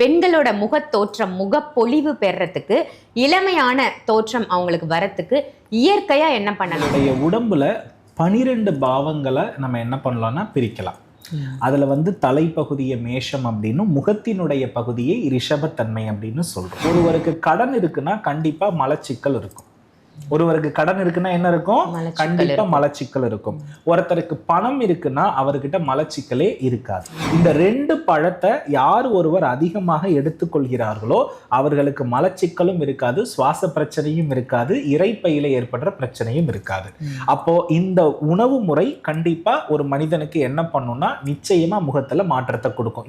பெண்களோட முகத் தோற்றம் முகப்பொலிவு பெறறதுக்கு இளமையான தோற்றம் அவங்களுக்கு வரத்துக்கு இயற்கையா என்ன பண்ணலாம்? உடம்புல பனிரெண்டு பாவங்களை நம்ம என்ன பண்ணலாம்னா பிரிக்கலாம். அதுல வந்து தலைப்பகுதியை மேஷம் அப்படின்னும் முகத்தினுடைய பகுதியை ரிஷபத்தன்மை அப்படின்னு சொல்றோம். ஒருவருக்கு கடன் இருக்குன்னா கண்டிப்பா மலச்சிக்கல் இருக்கும். ஒருவருக்கு கடன் இருக்குன்னா என்ன இருக்கும்? கண்டிப்பா. மலச்சிக்கல் இருக்கும். ஒருத்தருக்கு பணம் இருக்குன்னா அவர்கிட்ட மலச்சிக்கலே இருக்காது. இந்த ரெண்டு பழத்தை யார் ஒருவர் அதிகமாக எடுத்துக்கொள்கிறார்களோ அவர்களுக்கு மலச்சிக்கலும் இருக்காது சுவாச பிரச்சனையும் இருக்காது இறைப்பையில ஏற்படுற பிரச்சனையும் இருக்காது. அப்போ இந்த உணவு முறை கண்டிப்பா ஒரு மனிதனுக்கு என்ன பண்ணும்னா நிச்சயமா முகத்துல மாற்றத்தை கொடுக்கும்.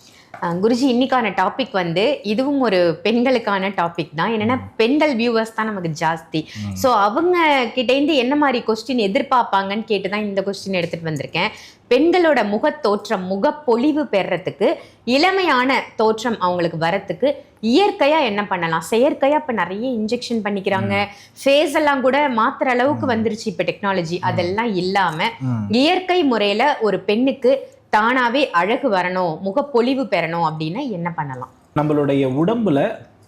குருஜி இன்னைக்கான டாபிக் வந்து இதுவும் ஒரு பெண்களுக்கான டாபிக் தான். என்னன்னா பெண்கள் வியூவர்ஸ் தான் நமக்கு ஜாஸ்தி. ஸோ அவங்க கிட்டேருந்து என்ன மாதிரி கொஸ்டின் எதிர்பார்ப்பாங்கன்னு கேட்டு தான் இந்த கொஸ்டின் எடுத்துட்டு வந்திருக்கேன். பெண்களோட முகத் தோற்றம் முகப்பொலிவு பெறறதுக்கு இளமையான தோற்றம் அவங்களுக்கு வரத்துக்கு இயற்கையா என்ன பண்ணலாம்? செயற்கையா இப்ப நிறைய இன்ஜெக்ஷன் பண்ணிக்கிறாங்க. ஃபேஸ் எல்லாம் கூட மாத்துற அளவுக்கு வந்துருச்சு இப்ப டெக்னாலஜி அதெல்லாம் இல்லாம ம். இயற்கை முறையில ஒரு பெண்ணுக்கு தானாவே அழகு வரணும் முகப்பொலிவு பெறணும் அப்படின்னா என்ன பண்ணலாம்? நம்மளுடைய உடம்புல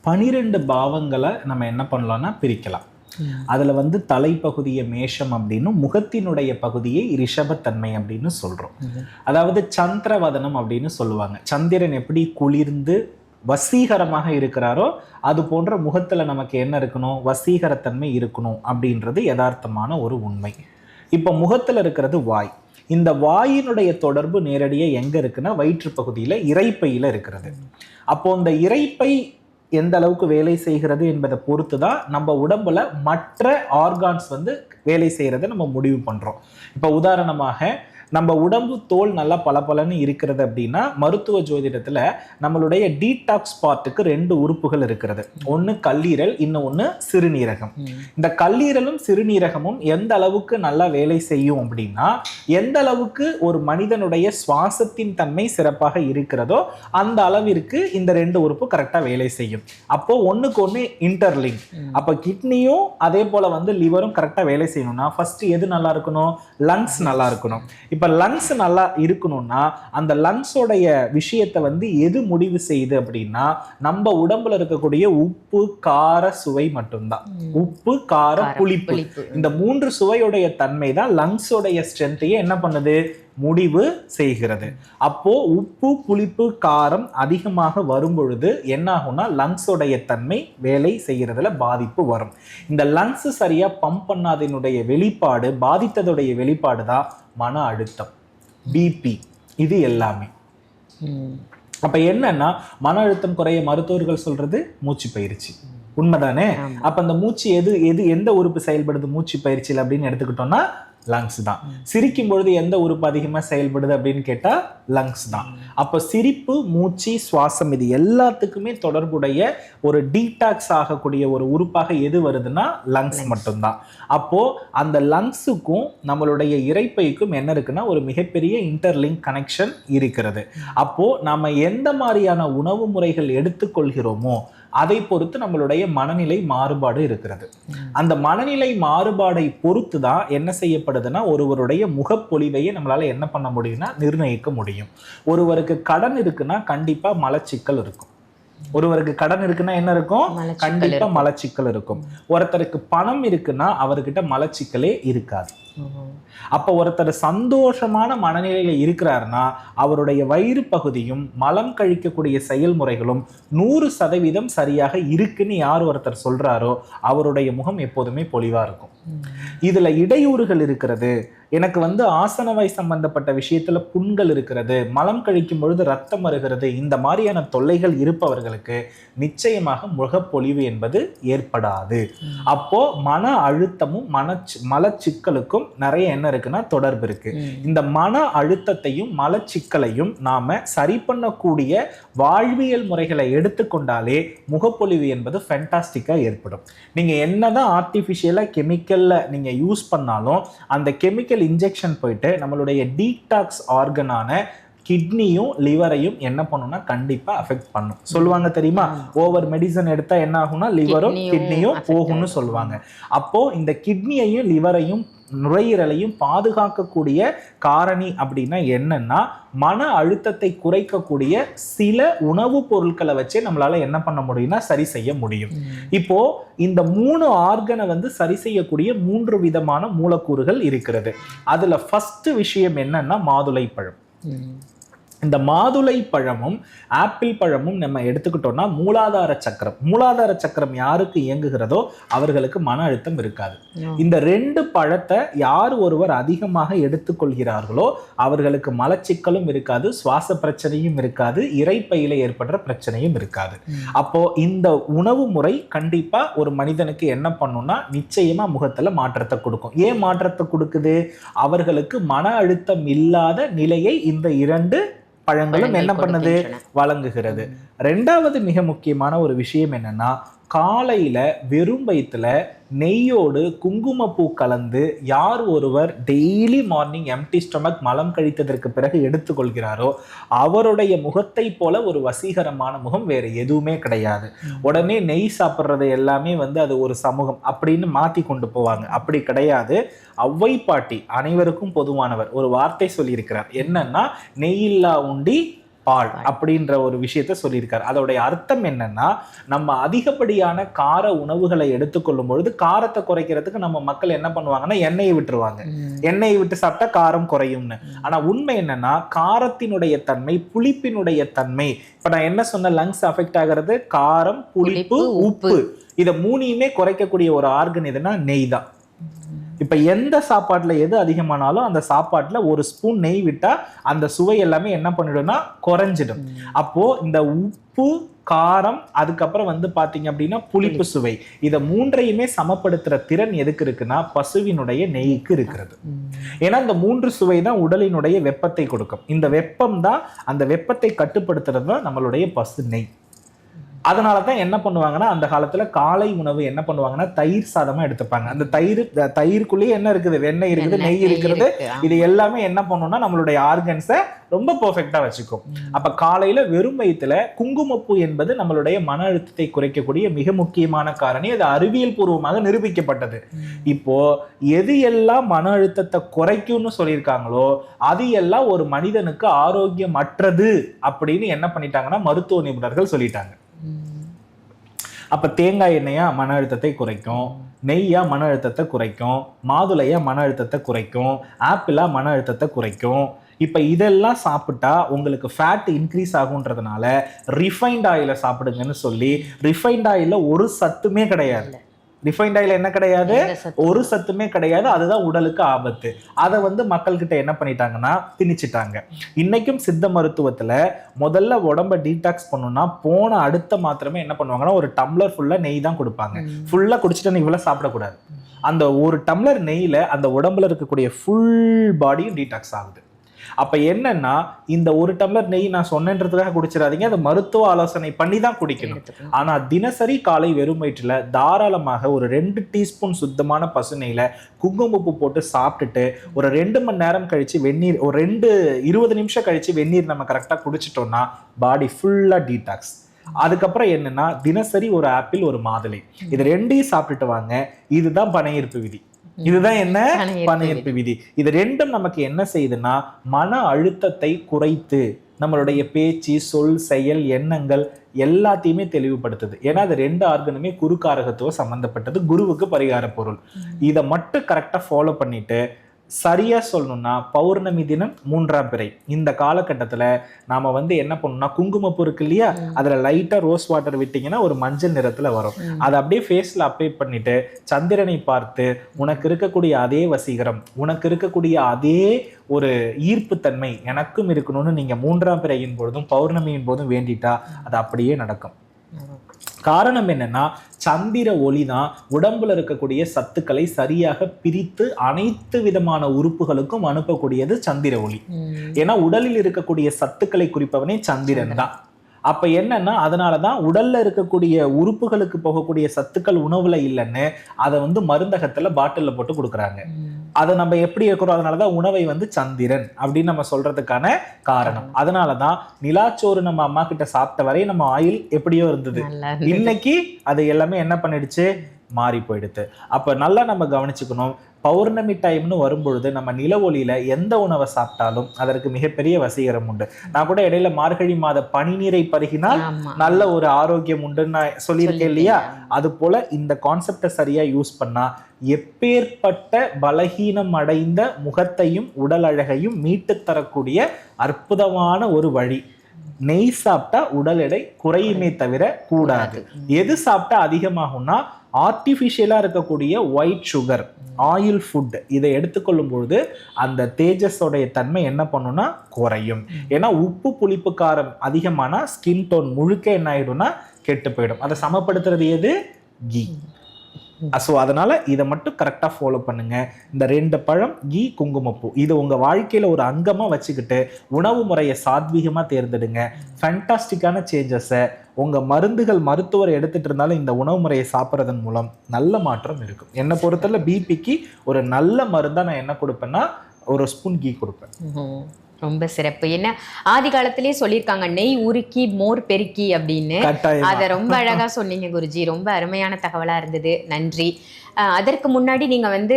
பனிரெண்டு பாவங்களை நம்ம என்ன பண்ணலாம்னா பிரிக்கலாம். அதுல வந்து தலைப்பகுதியை மேஷம் அப்படின்னும் முகத்தினுடைய பகுதியை ரிஷபத்தன்மை அப்படின்னு சொல்றோம். அதாவது சந்திரவதனம் அப்படின்னு சொல்லுவாங்க. சந்திரன் எப்படி குளிர்ந்து வசீகரமாக இருக்கிறாரோ அது போன்ற முகத்துல நமக்கு என்ன இருக்கணும்? வசீகரத்தன்மை இருக்கணும் அப்படின்றது யதார்த்தமான ஒரு உண்மை. இப்போ முகத்துல இருக்கிறது வாய். இந்த வாயினுடைய தொடர்பு நேரடியாக எங்கே இருக்குன்னா வயிற்று பகுதியில் இறைப்பையில் இருக்கிறது. அப்போ இந்த இறைப்பை எந்த அளவுக்கு வேலை செய்கிறது என்பதை பொறுத்து தான் நம்ம உடம்புல மற்ற ஆர்கான்ஸ் வந்து வேலை செய்கிறத நம்ம முடிவு பண்ணுறோம் இப்போ உதாரணமாக நம்ம உடம்பு தோல் நல்லா பளபளன்னு இருக்கிறது அப்படின்னா மருத்துவ ஜோதிடத்துல நம்மளுடைய டீடாக்ஸ் பார்ட்டுக்கு ரெண்டு உறுப்புகள் இருக்கிறது. ஒன்று கல்லீரல் இன்னொன்று சிறுநீரகம். இந்த கல்லீரலும் சிறுநீரகமும் எந்த அளவுக்கு நல்லா வேலை செய்யும் அப்படின்னா எந்த அளவுக்கு ஒரு மனிதனுடைய சுவாசத்தின் தன்மை சிறப்பாக இருக்கிறதோ அந்த அளவிற்கு இந்த ரெண்டு உறுப்பு கரெக்டாக வேலை செய்யும். அப்போ ஒண்ணுக்கு ஒன்று இன்டர்லிங்க் அப்போ கிட்னியும் அதே போல வந்து லிவரும் கரெக்டாக வேலை செய்யணும்னா ஃபர்ஸ்ட் எது நல்லா இருக்கணும்? லங்ஸ் நல்லா இருக்கணும். இப்போ லங்ஸ் நல்லா இருக்கணும்னா அந்த லங்ஸோடைய விஷயத்தை வந்து எது முடிவு செய்யுது அப்படின்னா நம்ம உடம்புல இருக்கக்கூடிய உப்பு கார சுவை மட்டும்தான். உப்பு கார புளிப்பு. இந்த மூன்று சுவையுடைய தன்மை தான் லங்ஸோடைய ஸ்ட்ரென்த்தையே என்ன பண்ணுது? முடிவு செய்கிறது. அப்போ உப்பு புளிப்பு காரம் அதிகமாக வரும் பொழுது என்ன ஆகும்னா லங்ஸோடைய தன்மை வேலை செய்யறதுல பாதிப்பு வரும். இந்த லங்ஸ் சரியா பம்ப் பண்ணாதனுடைய வெளிப்பாடு பாதித்ததுடைய வெளிப்பாடு தான் மன அழுத்தம் பிபி இது எல்லாமே. அப்ப என்னன்னா மன அழுத்தம் குறைய மருத்துவர்கள் சொல்றது மூச்சு பயிற்சி. உண்மைதானே. அப்ப அந்த மூச்சு எது எது எந்த உறுப்பு செயல்படுது மூச்சு பயிற்சியில் அப்படின்னு எடுத்துக்கிட்டோம்னா லங்ஸ் தான். சிரிக்கும் பொழுது எந்த உறுப்பு அதிகமா செயல்படுது அப்படின்னு கேட்டா லங்ஸ் தான். அப்ப சிரிப்பு மூச்சு சுவாசம் இது எல்லாத்துக்குமே தொடர்புடைய ஒரு டீடாக்ஸ் ஆகக்கூடிய ஒரு உறுப்பாக எது வருதுன்னா லங்ஸ் மட்டும்தான். அப்போ அந்த லங்ஸுக்கும் நம்மளுடைய இரைப்பைக்கும் என்ன இருக்குன்னா ஒரு மிகப்பெரிய இன்டர்லிங்க் கனெக்ஷன் இருக்கிறது. அப்போ நாம எந்த மாதிரியான உணவு முறைகள் எடுத்துக்கொள்கிறோமோ அதை பொறுத்து நம்மளுடைய மனநிலை மாறுபாடு இருக்கிறது. அந்த மனநிலை மாறுபாடை பொறுத்து தான் என்ன செய்யப்படுதுன்னா ஒருவருடைய முகப்பொலிவையே நம்மளால என்ன பண்ண முடியும்னா நிர்ணயிக்க முடியும். ஒருவருக்கு கடன் இருக்குன்னா கண்டிப்பா மலச்சிக்கல் இருக்கும். ஒருவருக்கு கடன் இருக்குன்னா என்ன இருக்கும்? கண்டிப்பா. மலச்சிக்கல் இருக்கும். ஒருத்தருக்கு பணம் இருக்குன்னா அவர்கிட்ட மலச்சிக்கலே இருக்காது. அப்போ ஒருத்தர் சந்தோஷமான மனநிலையில இருக்கிறாருன்னா அவருடைய வயிறு பகுதியும் மலம் கழிக்கக்கூடிய செயல்முறைகளும் நூறு சதவீதம் சரியாக இருக்குன்னு யார் ஒருத்தர் சொல்றாரோ அவருடைய முகம் எப்போதுமே பொலிவா இருக்கும். இதுல இடையூறுகள் இருக்கிறது. எனக்கு வந்து ஆசனவாய் சம்பந்தப்பட்ட விஷயத்துல புண்கள் இருக்கிறது. மலம் கழிக்கும் பொழுது ரத்தம் வருகிறது. இந்த மாதிரியான தொல்லைகள் இருப்பவர்களுக்கு நிச்சயமாக முகப்பொலிவு என்பது ஏற்படாது. அப்போ மன அழுத்தமும் மன மலச்சிக்கலுக்கும் நிறைய என்ன இருக்குன்னா தொடர்பு இருக்கு. இந்த மன அழுத்தத்தையும் மலச்சிக்கலையும் நாம சரி பண்ணக்கூடிய வாழ்வியல் முறைகளை எடுத்துக்கொண்டாலே முகப்பொலிவு என்பது ஃபென்டாஸ்டிக்கா ஏற்படும். நீங்க என்னதான் ஆர்டிஃபிஷியலா கெமிக்கல்ல நீங்க யூஸ் பண்ணாலும் அந்த கெமிக்கல் இன்ஜெக்ஷன் போயிட்டு நம்மளுடைய டீடாக்ஸ் ஆர்கனான கிட்னியும் லிவரையும் என்ன பண்ணும்னா கண்டிப்பா அஃபெக்ட் பண்ணும். சொல்லுவாங்க தெரியுமா? ஓவர் மெடிசன் எடுத்தா என்ன ஆகும்னா லிவரும் கிட்னியும் போகும்னு. சொல்லுவாங்க. அப்போ இந்த கிட்னியையும் லிவரையும் நுரையீரலையும் பாதுகாக்கக்கூடிய காரணி அப்படின்னா என்னன்னா மன அழுத்தத்தை குறைக்கக்கூடிய சில உணவுப் பொருட்களை வச்சே நம்மளால என்ன பண்ண முடியும்னா சரி செய்ய முடியும். இப்போ இந்த மூணு ஆர்கனை வந்து சரி செய்யக்கூடிய மூன்று விதமான மூலக்கூறுகள் இருக்கிறது. அதுல ஃபர்ஸ்ட் விஷயம் என்னன்னா மாதுளை பழம். இந்த மாதுளை பழமும் ஆப்பிள் பழமும் நம்ம எடுத்துக்கிட்டோம்னா மூலாதார சக்கரம். மூலாதார சக்கரம் யாருக்கு இயங்குகிறதோ அவர்களுக்கு மன அழுத்தம் இருக்காது. இந்த ரெண்டு பழத்தை யார் ஒருவர் அதிகமாக எடுத்துக்கொள்கிறார்களோ அவர்களுக்கு மலச்சிக்கலும் இருக்காது சுவாச பிரச்சனையும் இருக்காது இறைப்பையில ஏற்படுற பிரச்சனையும் இருக்காது. அப்போ இந்த உணவு முறை கண்டிப்பா ஒரு மனிதனுக்கு என்ன பண்ணும்னா நிச்சயமா முகத்துல மாற்றத்தை கொடுக்கும். ஏன் மாற்றத்தை கொடுக்குது? அவர்களுக்கு மன அழுத்தம் இல்லாத நிலையை இந்த இரண்டு பழங்களும் என்ன பண்ணுது? வழங்குகிறது. ரெண்டாவது மிக முக்கியமான ஒரு விஷயம் என்னன்னா காலையில வெறும் வயிற்றுல நெய்யோடு குங்குமப்பூ கலந்து யார் ஒருவர் டெய்லி மார்னிங் எம்டி ஸ்டொமக் மலம் கழித்ததற்கு பிறகு எடுத்துக்கொள்கிறாரோ அவருடைய முகத்தை போல ஒரு வசீகரமான முகம் வேற எதுவுமே கிடையாது. உடனே நெய் சாப்பிட்றது எல்லாமே வந்து அது ஒரு சமூகம் அப்படின்னு மாத்தி கொண்டு போவாங்க. அப்படி கிடையாது. ஔவை பாட்டி அனைவருக்கும் பொதுவானவர். ஒரு வார்த்தை சொல்லியிருக்கிறார். என்னன்னா நெய்யில்லா உண்டி பால் அப்படின்ற ஒரு விஷயத்த சொல்லியிருக்காரு. அதோடைய அர்த்தம் என்னன்னா நம்ம அதிகப்படியான கார உணவுகளை எடுத்துக்கொள்ளும் பொழுது காரத்தை குறைக்கிறதுக்கு நம்ம மக்கள் என்ன பண்ணுவாங்கன்னா எண்ணெயை விட்டுருவாங்க. எண்ணெயை விட்டு சாப்பிட்டா காரம் குறையும்னு. ஆனா உண்மை என்னன்னா காரத்தினுடைய தன்மை புளிப்பினுடைய தன்மை இப்ப நான் என்ன சொன்ன லங்ஸ் அஃபெக்ட் ஆகிறது காரம் புளிப்பு உப்பு. இதை மூணையுமே குறைக்கக்கூடிய ஒரு ஆர்கன் எதுனா நெய் தான். இப்ப எந்த சாப்பாட்டுல எது அதிகமானாலும் அந்த சாப்பாட்டுல ஒரு ஸ்பூன் நெய் விட்டா அந்த சுவை எல்லாமே என்ன பண்ணிடும்னா குறைஞ்சிடும். அப்போ இந்த உப்பு காரம் அதுக்கப்புறம் வந்து பாத்தீங்க அப்படின்னா புளிப்பு சுவை. இதை மூன்றையுமே சமப்படுத்துற திறன் எதுக்கு இருக்குன்னா பசுவினுடைய நெய்க்கு இருக்கிறது. ஏன்னா இந்த மூன்று சுவை தான் உடலினுடைய வெப்பத்தை கொடுக்கும். இந்த வெப்பம் தான் அந்த வெப்பத்தை கட்டுப்படுத்துறது தான் நம்மளுடைய பசு நெய். அதனால தான் என்ன பண்ணுவாங்கன்னா அந்த காலத்துல காலை உணவு என்ன பண்ணுவாங்கன்னா தயிர் சாதமா எடுத்துப்பாங்க. அந்த தயிர் தயிருக்குள்ளேயே என்ன இருக்குது? வெண்ணெய் இருக்குது நெய் இருக்கிறது இது எல்லாமே என்ன பண்ணும்னா நம்மளுடைய ஆர்கன்ஸை ரொம்ப பெர்ஃபெக்டா வச்சுக்கும். அப்ப காலையில வெறும் வயிற்றுல குங்குமப்பூ என்பது நம்மளுடைய மன அழுத்தத்தை குறைக்கக்கூடிய மிக முக்கியமான காரணி. அது அறிவியல் பூர்வமாக நிரூபிக்கப்பட்டது. இப்போ எது எல்லாம் மன அழுத்தத்தை குறைக்கும்னு சொல்லியிருக்காங்களோ அது எல்லாம் ஒரு மனிதனுக்கு ஆரோக்கியமற்றது அப்படின்னு என்ன பண்ணிட்டாங்கன்னா மருத்துவ நிபுணர்கள் சொல்லிட்டாங்க. அப்போ தேங்காய் எண்ணெயாக மன அழுத்தத்தை குறைக்கும். நெய்யாக மன அழுத்தத்தை குறைக்கும். மாதுளையாக மன அழுத்தத்தை குறைக்கும். ஆப்பிளாக மன அழுத்தத்தை குறைக்கும். இப்போ இதெல்லாம் சாப்பிட்டா உங்களுக்கு ஃபேட் இன்க்ரீஸ் ஆகுன்றதுனால ரிஃபைண்ட் ஆயிலை சாப்பிடுங்கன்னு சொல்லி ரிஃபைண்ட் ஆயிலில் ஒரு சத்துமே கிடையாது. ரிஃபைண்ட் ஆயில் என்ன கிடையாது? ஒரு சத்துமே கிடையாது. அதுதான் உடலுக்கு ஆபத்து. அதை வந்து மக்கள்கிட்ட என்ன பண்ணிட்டாங்கன்னா திணிச்சிட்டாங்க. இன்னைக்கும் சித்த மருத்துவத்துல முதல்ல உடம்ப டீடாக்ஸ் பண்ணணும்னா போன அடுத்த மாத்திரமே என்ன பண்ணுவாங்கன்னா ஒரு டம்ளர் ஃபுல்லா நெய் தான் கொடுப்பாங்க. ஃபுல்லா குடிச்சிட்டு நீ இவ்வளவு சாப்பிடக்கூடாது. அந்த ஒரு டம்ளர் நெய்ல அந்த உடம்புல இருக்கக்கூடிய ஃபுல் பாடியும் டீடாக்ஸ் ஆகுது. அப்ப என்னன்னா இந்த ஒரு டம்ளர் நெய் நான் சொன்னேன்றதுக்காக குடிச்சிடாதீங்க. அதை மருத்துவ ஆலோசனை பண்ணி தான் குடிக்கணும். ஆனா தினசரி காலை வெறும் வயிற்றுல தாராளமாக ஒரு ரெண்டு டீஸ்பூன் சுத்தமான பசு நெய்ல குங்குமப்பூ போட்டு சாப்பிட்டுட்டு ஒரு ரெண்டு மணி நேரம் கழிச்சு வெந்நீர் ஒரு ரெண்டு இருபது நிமிஷம் கழிச்சு வெந்நீர் நம்ம கரெக்டா குடிச்சிட்டோம்னா பாடி ஃபுல்லா டீடாக்ஸ். அதுக்கப்புறம் என்னன்னா தினசரி ஒரு ஆப்பிள் ஒரு மாதுளை. இது ரெண்டையும் சாப்பிட்டுட்டு வாங்க. இதுதான் பனையிருப்பு விதி. இதுதான் என்ன? பனையிருப்பு பனையிருப்பு விதி. இது ரெண்டும் நமக்கு என்ன செய்யுதுன்னா மன அழுத்தத்தை குறைத்து நம்மளுடைய பேச்சு சொல் செயல் எண்ணங்கள் எல்லாத்தையுமே தெளிவுபடுத்துது. ஏன்னா அது ரெண்டு ஆர்கனுமே குறுக்காரகத்துவம் சம்பந்தப்பட்டது குருவுக்கு பரிகார பொருள். இதை மட்டும் கரெக்டா ஃபாலோ பண்ணிட்டு சரியா சொல்லணும்னா பௌர்ணமி தினம் மூன்றாம் பிறை. இந்த காலகட்டத்துல நாம வந்து என்ன பண்ணணும்னா குங்குமப்பூ இருக்கு இல்லையா? அதுல லைட்டா ரோஸ் வாட்டர் விட்டீங்கன்னா ஒரு மஞ்சள் நிறத்துல வரும். அதை அப்படியே ஃபேஸ்ல அப்ளை பண்ணிட்டு சந்திரனை பார்த்து உனக்கு இருக்கக்கூடிய அதே வசீகரம் உனக்கு இருக்கக்கூடிய அதே ஒரு ஈர்ப்புத்தன்மை எனக்கும் இருக்கணும்னு நீங்க மூன்றாம் பிறையின் பொழுதும் பௌர்ணமியின் போதும் வேண்டிட்டா அது அப்படியே நடக்கும். காரணம் என்னன்னா சந்திர ஒளி தான் உடம்புல இருக்கக்கூடிய சத்துக்களை சரியாக பிரித்து அனைத்து விதமான உறுப்புகளுக்கும் அனுப்பக்கூடியது சந்திர ஒளி. ஏன்னா உடலில் இருக்கக்கூடிய சத்துக்களை குறிப்பவனே சந்திரன் தான். அப்ப என்னன்னா அதனாலதான் உடல்ல இருக்கக்கூடிய உறுப்புகளுக்கு போகக்கூடிய சத்துக்கள் உணவுல இல்லைன்னு அதை வந்து மருந்தகத்துல பாட்டில்ல போட்டு கொடுக்குறாங்க. அதை நம்ம எப்படி இருக்கிறோம்? அதனாலதான் உணவை வந்து சந்திரன் அப்படின்னு நம்ம சொல்றதுக்கான காரணம். அதனாலதான் நிலாச்சோறு நம்ம அம்மா கிட்ட சாப்பிட்ட வரை நம்ம ஆயில் எப்படியோ இருந்தது. இன்னைக்கு அது எல்லாமே என்ன பண்ணிடுச்சு? மாறி போயிடுது. அப்ப நல்லா நம்ம கவனிச்சுக்கணும். பௌர்ணமி டைம்னு வரும்பொழுது நம்ம நில ஒளியில எந்த உணவை சாப்பிட்டாலும் அதற்கு மிகப்பெரிய வசீகரம் உண்டு. நான் கூட இடையில மார்கழி மாத பனிநீரை பருகினால். நல்ல ஒரு ஆரோக்கியம் உண்டுன்னு நான் சொல்லியிருக்கேன் இல்லையா? அது போல இந்த கான்செப்டை சரியா யூஸ் பண்ணா எப்பேற்பட்ட பலகீனம் அடைந்த முகத்தையும் உடல் அழகையும் மீட்டு தரக்கூடிய அற்புதமான ஒரு வழி. நெய் சாப்பிட்டா உடல் எடை குறையுமே தவிர கூடாது. எது சாப்பிட்டா அதிகமாகும்னா ஆர்டிஃபிஷியலா இருக்கக்கூடிய ஒயிட் சுகர் ஆயில் ஃபுட் இதை எடுத்துக்கொள்ளும் பொழுது அந்த தேஜஸோடைய தன்மை என்ன பண்ணும்னா குறையும். ஏன்னா உப்பு புளிப்பு காரம் அதிகமானா ஸ்கின் டோன் முழுக்க என்ன ஆயிடும்னா கெட்டு போயிடும். அதை சமப்படுத்துறது எது? கீ. ஸோ அதனால் இதை மட்டும் கரெக்டாக ஃபாலோ பண்ணுங்கள் இந்த ரெண்டு பழம் கீ குங்குமப்பூ. இது உங்கள் வாழ்க்கையில் ஒரு அங்கமாக வச்சுக்கிட்டு உணவு முறையை சாத்வீகமாக தேர்ந்தெடுங்க. ஃபேண்டாஸ்டிக்கான சேஞ்சஸை உங்கள் மருந்துகள் மருத்துவர் எடுத்துகிட்டு இருந்தாலும் இந்த உணவு முறையை சாப்பிட்றதன் மூலம் நல்ல மாற்றம் இருக்கும். என்னை பொறுத்தவரை பிபிக்கு ஒரு நல்ல மருந்தாக நான் என்ன கொடுப்பேன்னா ஒரு ஸ்பூன் கீ கொடுப்பேன். ரொம்ப சிறப்பு. என்ன ஆதி காலத்திலேயே சொல்லியிருக்காங்க நெய் உருக்கி மோர் பெருக்கி அப்படின்னு. அதை ரொம்ப அழகா சொன்னீங்க குருஜி. ரொம்ப அருமையான தகவலா இருந்தது. நன்றி. அதற்கு முன்னாடி நீங்க வந்து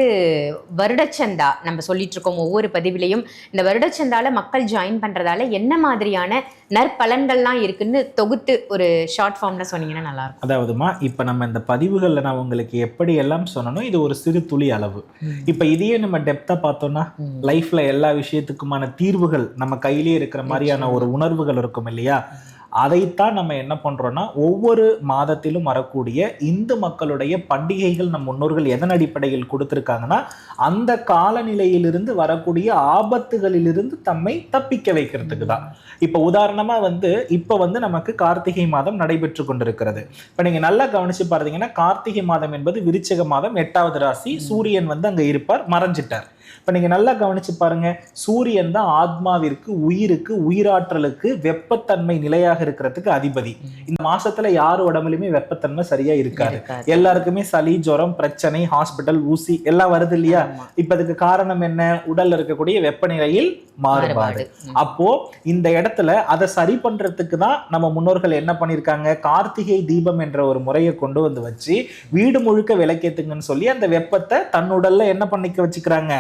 வருடச்சந்தா நம்ம சொல்லிட்டு இருக்கோம் ஒவ்வொரு பதிவிலையும். இந்த வருடச்சந்தால மக்கள் ஜாயின் பண்றதால என்ன மாதிரியான நற்பலன்கள்லாம் இருக்குன்னு தொகுத்து ஒரு ஷார்ட் ஃபார்ம்ல சொன்னீங்கன்னா நல்லா இருக்கும் அதாவதுமா இப்ப நம்ம இந்த பதிவுகள்ல நான் உங்களுக்கு எப்படி எல்லாம் சொன்னனோ இது ஒரு சிறு துளி அளவு. இப்ப இதையே நம்ம டெப்தா பார்த்தோம்னா ம். லைஃப்ல எல்லா விஷயத்துக்குமான தீர்வுகள் நம்ம கையிலேயே இருக்கிற மாதிரியான ஒரு உணர்வுகள் இருக்கும் இல்லையா? அதைத்தான் நம்ம என்ன பண்ணுறோன்னா ஒவ்வொரு மாதத்திலும் வரக்கூடிய இந்து மக்களுடைய பண்டிகைகள் நம் முன்னோர்கள் எதன் அடிப்படையில் கொடுத்துருக்காங்கன்னா அந்த காலநிலையிலிருந்து வரக்கூடிய ஆபத்துகளிலிருந்து தம்மை தப்பிக்க வைக்கிறதுக்கு தான். இப்போ உதாரணமாக வந்து இப்போ வந்து நமக்கு கார்த்திகை மாதம் நடைபெற்று கொண்டிருக்கிறது. இப்போ நீங்கள் நல்லா கவனித்து பார்த்தீங்கன்னா கார்த்திகை மாதம் என்பது விருச்சக மாதம் எட்டாவது ராசி. சூரியன் வந்து அங்கே இருப்பார் மறைஞ்சிட்டார். இப்ப நீங்க நல்லா கவனிச்சு பாருங்க சூரியன் தான் ஆத்மாவிற்கு உயிருக்கு உயிராற்றலுக்கு வெப்பத்தன்மை நிலையாக இருக்கிறதுக்கு அதிபதி. இந்த மாசத்துல யார் உடம்புலயுமே வெப்பத்தன்மை சரியா இருக்காது. எல்லாருக்குமே சளி ஜுரம் பிரச்சனை ஹாஸ்பிட்டல் ஊசி எல்லாம் வருது இல்லையா. இப்ப அதுக்கு காரணம் என்ன? உடல்ல இருக்கக்கூடிய வெப்பநிலையில் மாறுபாடு. அப்போ இந்த இடத்துல அதை சரி பண்றதுக்கு தான் நம்ம முன்னோர்கள் என்ன பண்ணிருக்காங்க கார்த்திகை தீபம் என்ற ஒரு முறையை கொண்டு வந்து வச்சு வீடு முழுக்க விளக்கேத்துங்கன்னு சொல்லி அந்த வெப்பத்தை தன் உடல்ல என்ன பண்ணிக்க வச்சுக்கிறாங்க?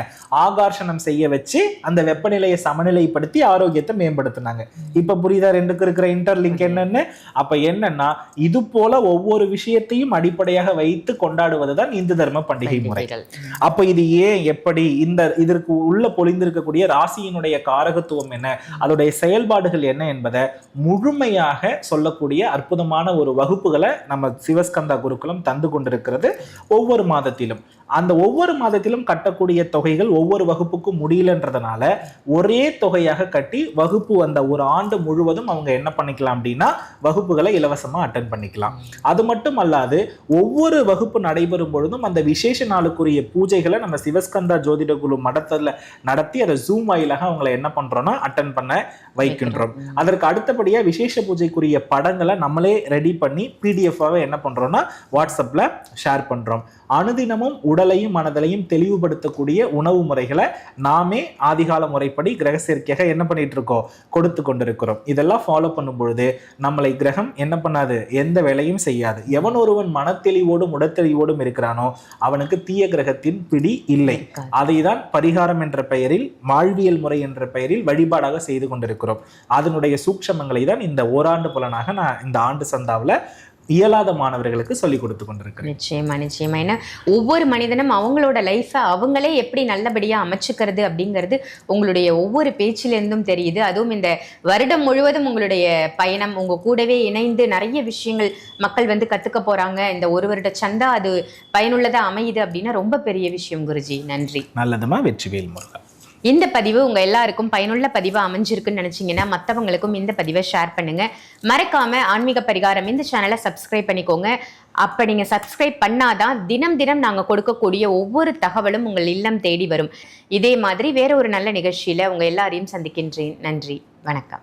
ஆகார்ஷணம் செய்ய வச்சு அந்த வெப்பநிலையை சமநிலைப்படுத்தி ஆரோக்கியத்தை மேம்படுத்தினாங்க. இப்ப புரியுதா ரெண்டுக்கு இருக்கிற இன்டர்லிங்க் என்னன்னு? அப்ப என்னன்னா இது போல ஒவ்வொரு விஷயத்தையும் அடிப்படையாக வைத்து கொண்டாடுவதுதான் இந்து தர்ம பண்டிகை முறை. பண்டிகைகள். அப்ப இது ஏன் எப்படி இந்த இதற்கு உள்ள பொழிந்திருக்கக்கூடிய ராசியினுடைய காரகத்துவம் என்ன? அதோடைய செயல்பாடுகள் என்ன என்பதை முழுமையாக சொல்லக்கூடிய அற்புதமான ஒரு வகுப்புகளை நம்ம சிவஸ்கந்தா குருகுலம் தந்து கொண்டிருக்கிறது ஒவ்வொரு மாதத்திலும். அந்த ஒவ்வொரு மாதத்திலும் கட்டக்கூடிய தொகைகள் ஒவ்வொரு வகுப்புக்கும் முடியலன்றதுனால ஒரே தொகையாக கட்டி வகுப்பு அந்த ஒரு ஆண்டு முழுவதும் அவங்க என்ன பண்ணிக்கலாம் அப்படின்னா வகுப்புகளை இலவசமா அட்டன் பண்ணிக்கலாம். அது மட்டும் அல்லாது ஒவ்வொரு வகுப்பு நடைபெறும் பொழுதும் அந்த விசேஷ நாளுக்குரிய பூஜைகளை நம்ம சிவஸ்கந்தா ஜோதிட குழு மடத்துல நடத்தி அதை ஜூம் வாயிலாக அவங்களை என்ன பண்றோம்னா அட்டன் பண்ண வைக்கின்றோம். அதற்கு அடுத்தபடியா விசேஷ பூஜைக்குரிய படங்களை நம்மளே ரெடி பண்ணி பிடிஎஃபாக என்ன பண்றோம்னா வாட்ஸ்அப்ல ஷேர் பண்றோம். அனுதினமும் உடலையும் மனதலையும் தெளிவுபடுத்தக்கூடிய உணவு முறைகளை நாமே ஆதிகால முறைப்படி கிரக சேர்க்கையாக என்ன பண்ணிட்டு இருக்கோம் கொடுத்து கொண்டிருக்கிறோம். இதெல்லாம் ஃபாலோ பண்ணும் பொழுது நம்மளை கிரகம் என்ன பண்ணாது? எந்த வேலையும் செய்யாது. எவன் ஒருவன் மனத்தெளிவோடும் உடத்தெளிவோடும் இருக்கிறானோ அவனுக்கு தீய கிரகத்தின் பிடி இல்லை. அதை தான் பரிகாரம் என்ற பெயரில் வாழ்வியல் முறை என்ற பெயரில் வழிபாடாக செய்து கொண்டிருக்கிறோம். அதனுடைய சூட்சமங்களை தான் இந்த ஓராண்டு புலனாக நான் இந்த ஆண்டு சந்தாவில் இயலாத மாணவர்களுக்கு சொல்லிக் கொடுத்து கொண்டிருக்கிறேன். நிச்சயமா நிச்சயமா. ஏன்னா ஒவ்வொரு மனிதனும் அவங்களோட லைஃப்பை அவங்களே எப்படி நல்லபடியா அமைச்சுக்கிறது அப்படிங்கிறது உங்களுடைய ஒவ்வொரு பேச்சிலிருந்தும் தெரியுது. அதுவும் இந்த வருடம் முழுவதும் உங்களுடைய பயணம் உங்க கூடவே இணைந்து நிறைய விஷயங்கள் மக்கள் வந்து கத்துக்க போறாங்க. இந்த ஒரு வருட சந்தா அது பயனுள்ளதா அமையுது அப்படின்னா ரொம்ப பெரிய விஷயம் குருஜி. நன்றி. நல்லதுமா வெற்றிவேல் முருகா. இந்த பதிவு உங்கள் எல்லாருக்கும் பயனுள்ள பதிவு அமைஞ்சிருக்குன்னு நினச்சிங்கன்னா மற்றவங்களுக்கும் இந்த பதிவை ஷேர் பண்ணுங்கள் மறக்காமல் ஆன்மீக பரிகாரம் இந்த சேனலை சப்ஸ்கிரைப் பண்ணிக்கோங்க. அப்போ நீங்கள் சப்ஸ்கிரைப் பண்ணாதான் தினம் தினம் நாங்கள் கொடுக்கக்கூடிய ஒவ்வொரு தகவலும் உங்கள் இல்லம் தேடி வரும். இதே மாதிரி வேற ஒரு நல்ல நிகழ்ச்சியில் உங்கள் எல்லாரையும் சந்திக்கின்றேன். நன்றி. வணக்கம்.